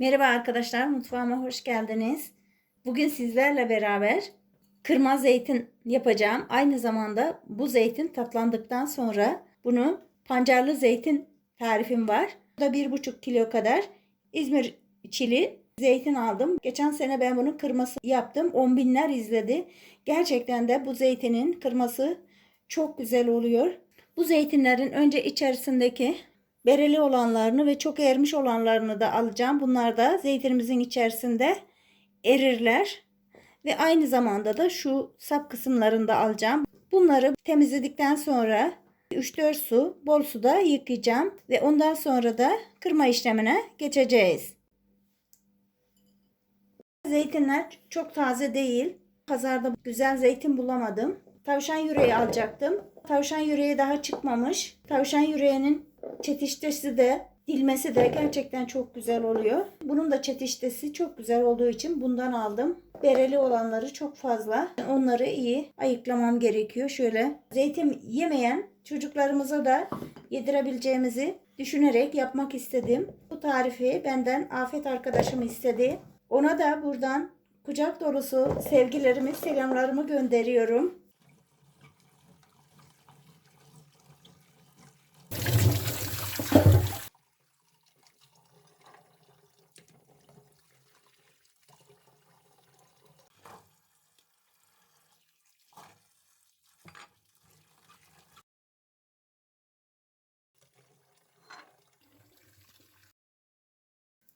Merhaba arkadaşlar, mutfağıma hoş geldiniz. Bugün sizlerle beraber kırma zeytin yapacağım. Aynı zamanda bu zeytin tatlandıktan sonra bunu pancarlı zeytin tarifim var. Bu da bir buçuk kilo kadar İzmir çili zeytin aldım. Geçen sene ben bunun kırması yaptım. 10 binler izledi. Gerçekten de bu zeytinin kırması çok güzel oluyor. Bu zeytinlerin önce içerisindeki bereli olanlarını ve çok ermiş olanlarını da alacağım. Bunlar da zeytinimizin içerisinde erirler. Ve aynı zamanda da şu sap kısımlarını da alacağım. Bunları temizledikten sonra 3-4 su, bol suda yıkayacağım. Ve ondan sonra da kırma işlemine geçeceğiz. Zeytinler çok taze değil. Pazarda güzel zeytin bulamadım. Tavşan yüreği alacaktım. Tavşan yüreği daha çıkmamış. Tavşan yüreğinin çetiştesi de dilmesi de gerçekten çok güzel oluyor. Bunun da çetiştesi çok güzel olduğu için bundan aldım. Bereli olanları çok fazla. Onları iyi ayıklamam gerekiyor. Şöyle zeytin yemeyen çocuklarımıza da yedirebileceğimizi düşünerek yapmak istedim. Bu tarifi benden Afet arkadaşım istedi. Ona da buradan kucak dolusu sevgilerimi, selamlarımı gönderiyorum.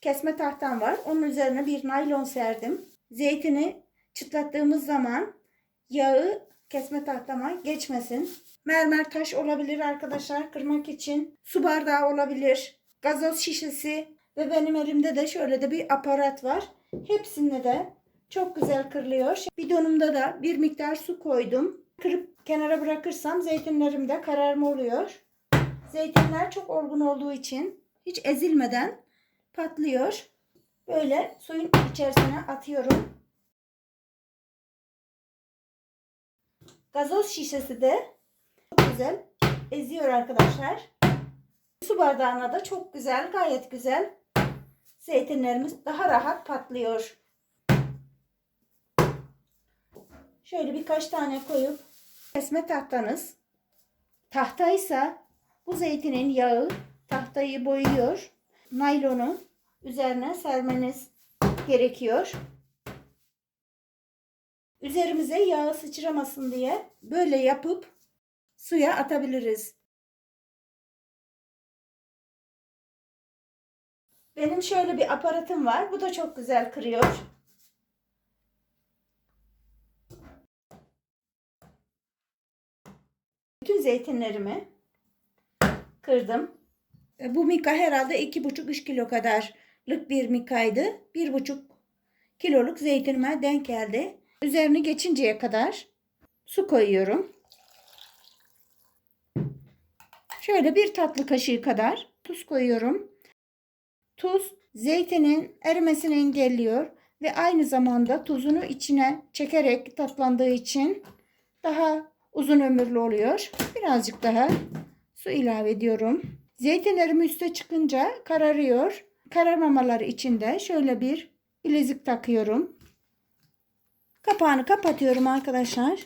Kesme tahtam var. Onun üzerine bir naylon serdim. Zeytini çıtlattığımız zaman yağı kesme tahtama geçmesin. Mermer taş olabilir arkadaşlar kırmak için. Su bardağı olabilir. Gazoz şişesi ve benim elimde de şöyle de bir aparat var. Hepsinde de çok güzel kırılıyor. Bidonumda da bir miktar su koydum. Kırıp kenara bırakırsam zeytinlerim de kararma oluyor. Zeytinler çok olgun olduğu için hiç ezilmeden patlıyor. Böyle suyun içerisine atıyorum. Gazoz şişesi de çok güzel eziyor arkadaşlar. Su bardağına da çok güzel, gayet güzel zeytinlerimiz daha rahat patlıyor. Şöyle birkaç tane koyup kesme tahtanız tahtaysa bu zeytinin yağı tahtayı boyuyor naylonu üzerine sermeniz gerekiyor. Üzerimize yağı sıçramasın diye böyle yapıp suya atabiliriz. Benim şöyle bir aparatım var. Bu da çok güzel kırıyor. Bütün zeytinlerimi kırdım. E, bu mika herhalde 2,5-3 kilo kadarlık bir mikaydı. 1,5 kiloluk zeytinime denk geldi. Üzerini geçinceye kadar su koyuyorum. Şöyle bir tatlı kaşığı kadar tuz koyuyorum. Tuz zeytinin erimesini engelliyor ve aynı zamanda tuzunu içine çekerek tatlandığı için daha uzun ömürlü oluyor. Birazcık daha su ilave ediyorum. Zeytinlerim üste çıkınca kararıyor. Kararmamaları için de şöyle bir bilezik takıyorum. Kapağını kapatıyorum arkadaşlar.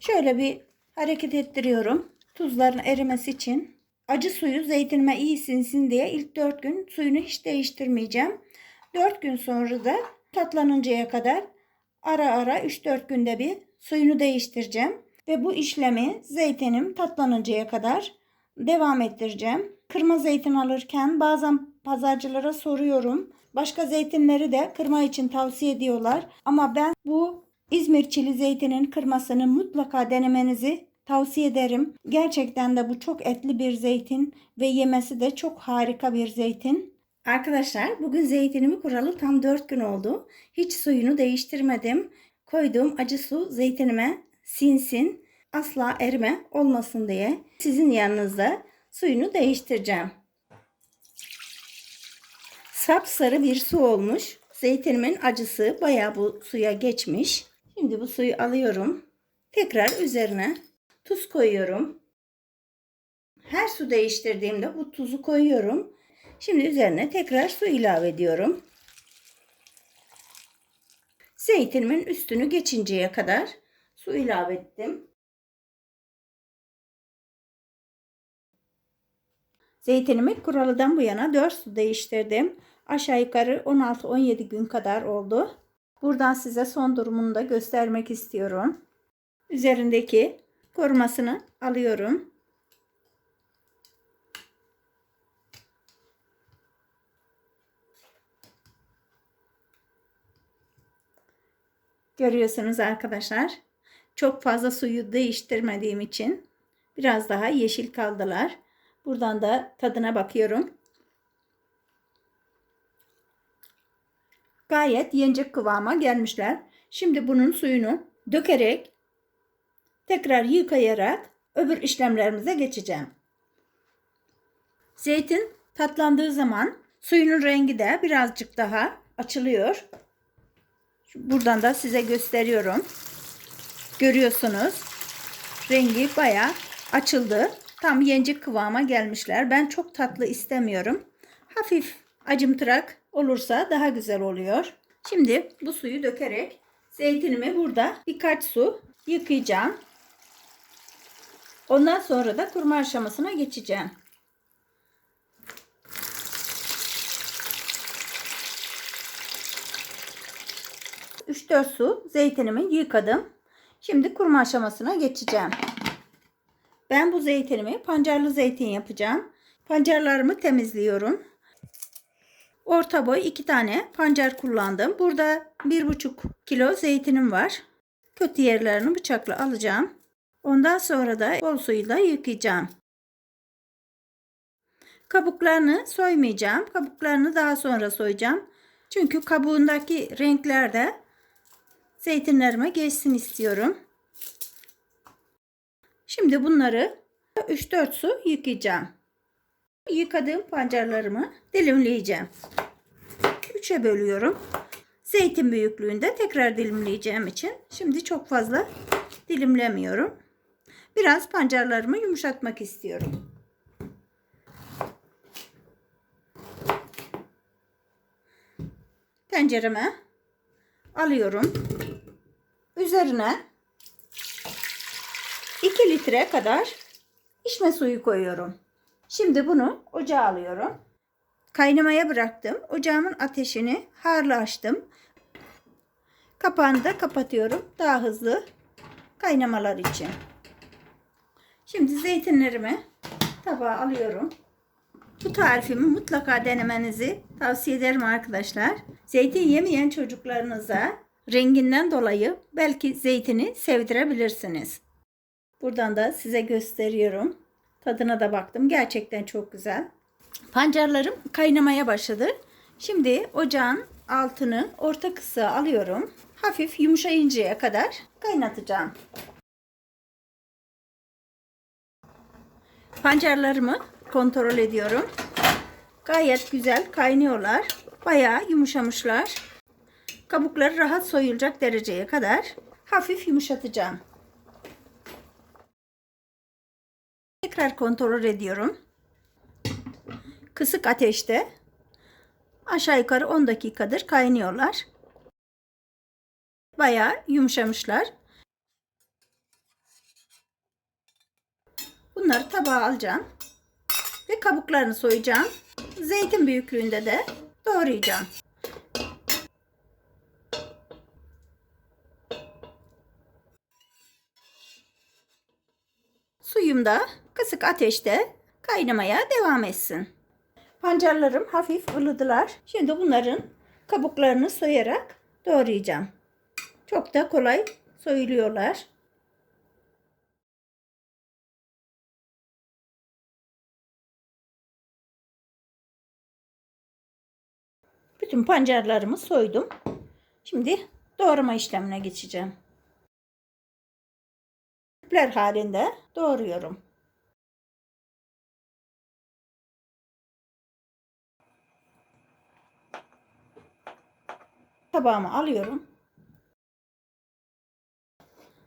Şöyle bir hareket ettiriyorum. Tuzların erimesi için. Acı suyu zeytinime iyi sinsin diye ilk 4 gün suyunu hiç değiştirmeyeceğim. 4 gün sonra da tatlanıncaya kadar ara ara 3-4 günde bir suyunu değiştireceğim. Ve bu işlemi zeytinim tatlanıncaya kadar devam ettireceğim. Kırma zeytin alırken bazen pazarcılara soruyorum. Başka zeytinleri de kırma için tavsiye ediyorlar. Ama ben bu İzmir çili zeytinin kırmasını mutlaka denemenizi tavsiye ederim. Gerçekten de bu çok etli bir zeytin ve yemesi de çok harika bir zeytin. Arkadaşlar bugün zeytinimi kuralı tam 4 gün oldu. Hiç suyunu değiştirmedim. Koyduğum acı su zeytinime sinsin asla erime olmasın diye sizin yanınızda suyunu değiştireceğim. Sap sarı bir su olmuş. Zeytinimin acısı bayağı bu suya geçmiş. Şimdi bu suyu alıyorum. Tekrar üzerine tuz koyuyorum. Her su değiştirdiğimde bu tuzu koyuyorum Şimdi üzerine tekrar su ilave ediyorum. Zeytinimin üstünü geçinceye kadar su ilave ettim. Zeytinimi kuralıdan bu yana 4 su değiştirdim. Aşağı yukarı 16-17 gün kadar oldu. Buradan size son durumunu da göstermek istiyorum. Üzerindeki korumasını alıyorum. Görüyorsunuz arkadaşlar. Çok fazla suyu değiştirmediğim için biraz daha yeşil kaldılar. Buradan da tadına bakıyorum. Gayet yenecek kıvama gelmişler. Şimdi bunun suyunu dökerek tekrar yıkayarak öbür işlemlerimize geçeceğim. Zeytin tatlandığı zaman suyunun rengi de birazcık daha açılıyor. Buradan da size gösteriyorum. Görüyorsunuz. Rengi baya açıldı. Tam yenecek kıvama gelmişler. Ben çok tatlı istemiyorum. Hafif acımtırak olursa daha güzel oluyor. Şimdi bu suyu dökerek zeytinimi burada birkaç su yıkayacağım. Ondan sonra da kurma aşamasına geçeceğim. Üç dört su zeytinimi yıkadım. Şimdi kurma aşamasına geçeceğim. Ben bu zeytinimi pancarlı zeytin yapacağım. Pancarlarımı temizliyorum. Orta boy iki tane pancar kullandım. Burada bir buçuk kilo zeytinim var. Kötü yerlerini bıçakla alacağım. Ondan sonra da bol suyla yıkayacağım. Kabuklarını soymayacağım. Kabuklarını daha sonra soyacağım. Çünkü kabuğundaki renkler de zeytinlerime geçsin istiyorum. Şimdi bunları 3-4 su yıkayacağım. Yıkadığım pancarlarımı dilimleyeceğim. 3'e bölüyorum. Zeytin büyüklüğünde tekrar dilimleyeceğim için şimdi çok fazla dilimlemiyorum. Biraz pancarlarımı yumuşatmak istiyorum. Tencereme alıyorum. Üzerine 2 litre kadar içme suyu koyuyorum. Şimdi bunu ocağa alıyorum. Kaynamaya bıraktım. Ocağımın ateşini harlı açtım. Kapağını da kapatıyorum. Daha hızlı kaynamalar için. Şimdi zeytinlerimi tabağa alıyorum. Bu tarifimi mutlaka denemenizi tavsiye ederim arkadaşlar. Zeytin yemeyen çocuklarınıza renginden dolayı belki zeytini sevdirebilirsiniz. Buradan da size gösteriyorum. Tadına da baktım. Gerçekten çok güzel. Pancarlarım kaynamaya başladı. Şimdi ocağın altını orta kısığa alıyorum. Hafif yumuşayıncaya kadar kaynatacağım. Pancarlarımı kontrol ediyorum. Gayet güzel kaynıyorlar. Bayağı yumuşamışlar. Kabukları rahat soyulacak dereceye kadar hafif yumuşatacağım. Tekrar kontrol ediyorum. Kısık ateşte aşağı yukarı 10 dakikadır kaynıyorlar. Bayağı yumuşamışlar. Bunları tabağa alacağım. Ve kabuklarını soyacağım. Zeytin büyüklüğünde de doğrayacağım. Suyum da kısık ateşte kaynamaya devam etsin. Pancarlarım hafif ılıdılar. Şimdi bunların kabuklarını soyarak doğrayacağım. Çok da kolay soyuluyorlar. Bütün pancarlarımı soydum. Şimdi doğrama işlemine geçeceğim. Küpler halinde doğruyorum. Tabağımı alıyorum.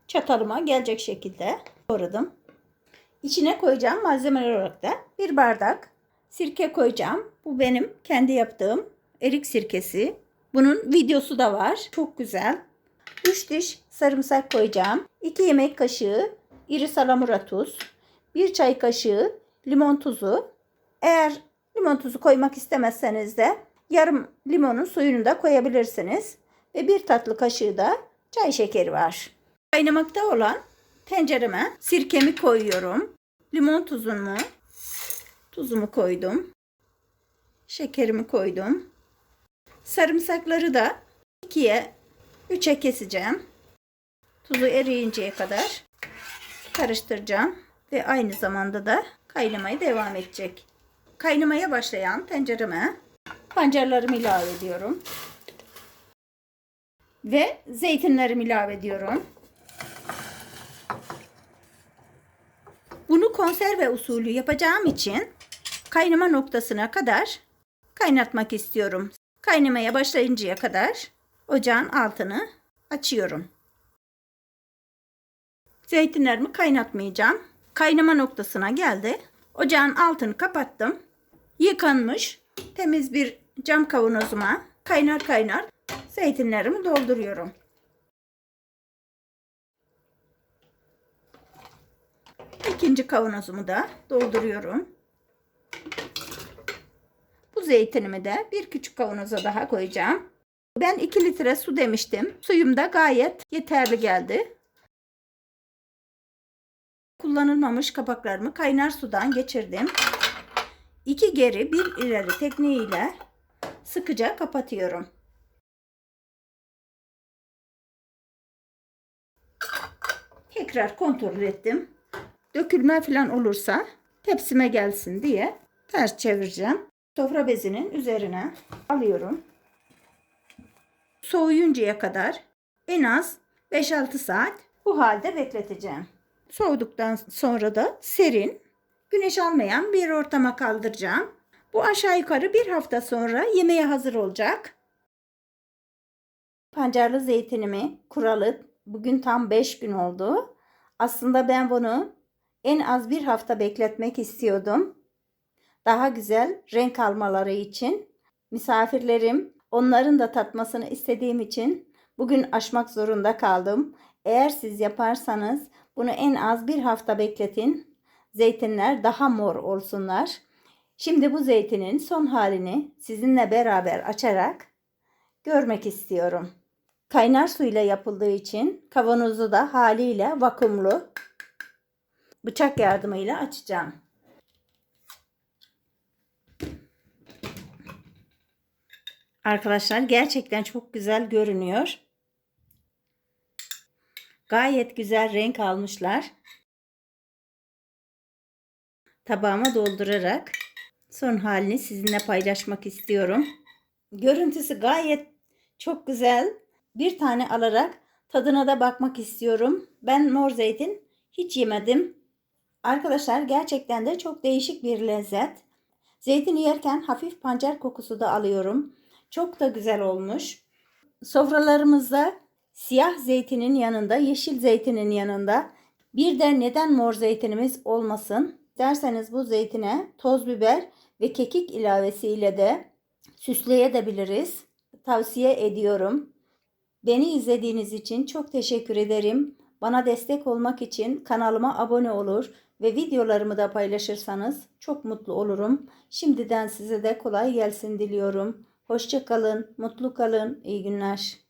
Çatalıma gelecek şekilde doğradım. İçine koyacağım malzemeler olarak da bir bardak sirke koyacağım. Bu benim kendi yaptığım erik sirkesi. Bunun videosu da var. Çok güzel. 3 diş sarımsak koyacağım. 2 yemek kaşığı iri salamura tuz. 1 çay kaşığı limon tuzu. Eğer limon tuzu koymak istemezseniz de yarım limonun suyunu da koyabilirsiniz. Ve bir tatlı kaşığı da çay şekeri var. Kaynamakta olan tencereme sirkemi koyuyorum. Limon tuzumu, tuzumu koydum. Şekerimi koydum. Sarımsakları da ikiye, üçe keseceğim. Tuzu eriyinceye kadar karıştıracağım ve aynı zamanda da kaynamaya devam edecek. Kaynamaya başlayan tencereme pancarlarımı ilave ediyorum. Ve zeytinlerimi ilave ediyorum. Bunu konserve usulü yapacağım için kaynama noktasına kadar kaynatmak istiyorum. Kaynamaya başlayıncaya kadar ocağın altını açıyorum. Zeytinlerimi kaynatmayacağım. Kaynama noktasına geldi. Ocağın altını kapattım. Yıkanmış temiz bir cam kavanozuma kaynar kaynar zeytinlerimi dolduruyorum. İkinci kavanozumu da dolduruyorum. Bu zeytinimi de bir küçük kavanoza daha koyacağım. Ben 2 litre su demiştim. Suyum da gayet yeterli geldi. Kullanılmamış kapaklarımı kaynar sudan geçirdim. İki geri bir ileri tekniğiyle sıkıca kapatıyorum. Tekrar kontrol ettim. Dökülme falan olursa tepsime gelsin diye ters çevireceğim. Sofra bezinin üzerine alıyorum. Soğuyuncaya kadar en az 5-6 saat bu halde bekleteceğim. Soğuduktan sonra da serin, güneş almayan bir ortama kaldıracağım. Bu aşağı yukarı bir hafta sonra yemeğe hazır olacak. Pancarlı zeytinimi kuralı bugün tam 5 gün oldu. Aslında ben bunu en az bir hafta bekletmek istiyordum. Daha güzel renk almaları için. Misafirlerim onların da tatmasını istediğim için bugün aşmak zorunda kaldım. Eğer siz yaparsanız bunu en az bir hafta bekletin. Zeytinler daha mor olsunlar. Şimdi bu zeytinin son halini sizinle beraber açarak görmek istiyorum. Kaynar suyla yapıldığı için kavanozu da haliyle vakumlu bıçak yardımıyla açacağım. Arkadaşlar gerçekten çok güzel görünüyor. Gayet güzel renk almışlar. Tabağıma doldurarak son halini sizinle paylaşmak istiyorum. Görüntüsü gayet çok güzel. Bir tane alarak tadına da bakmak istiyorum. Ben mor zeytin hiç yemedim. Arkadaşlar gerçekten de çok değişik bir lezzet. Zeytini yerken hafif pancar kokusu da alıyorum. Çok da güzel olmuş. Sofralarımızda siyah zeytinin yanında, yeşil zeytinin yanında bir de neden mor zeytinimiz olmasın? Derseniz bu zeytine toz biber ve kekik ilavesiyle de süsleyebiliriz. Tavsiye ediyorum. Beni izlediğiniz için çok teşekkür ederim. Bana destek olmak için kanalıma abone olur ve videolarımı da paylaşırsanız çok mutlu olurum. Şimdiden size de kolay gelsin diliyorum. Hoşça kalın, mutlu kalın, iyi günler.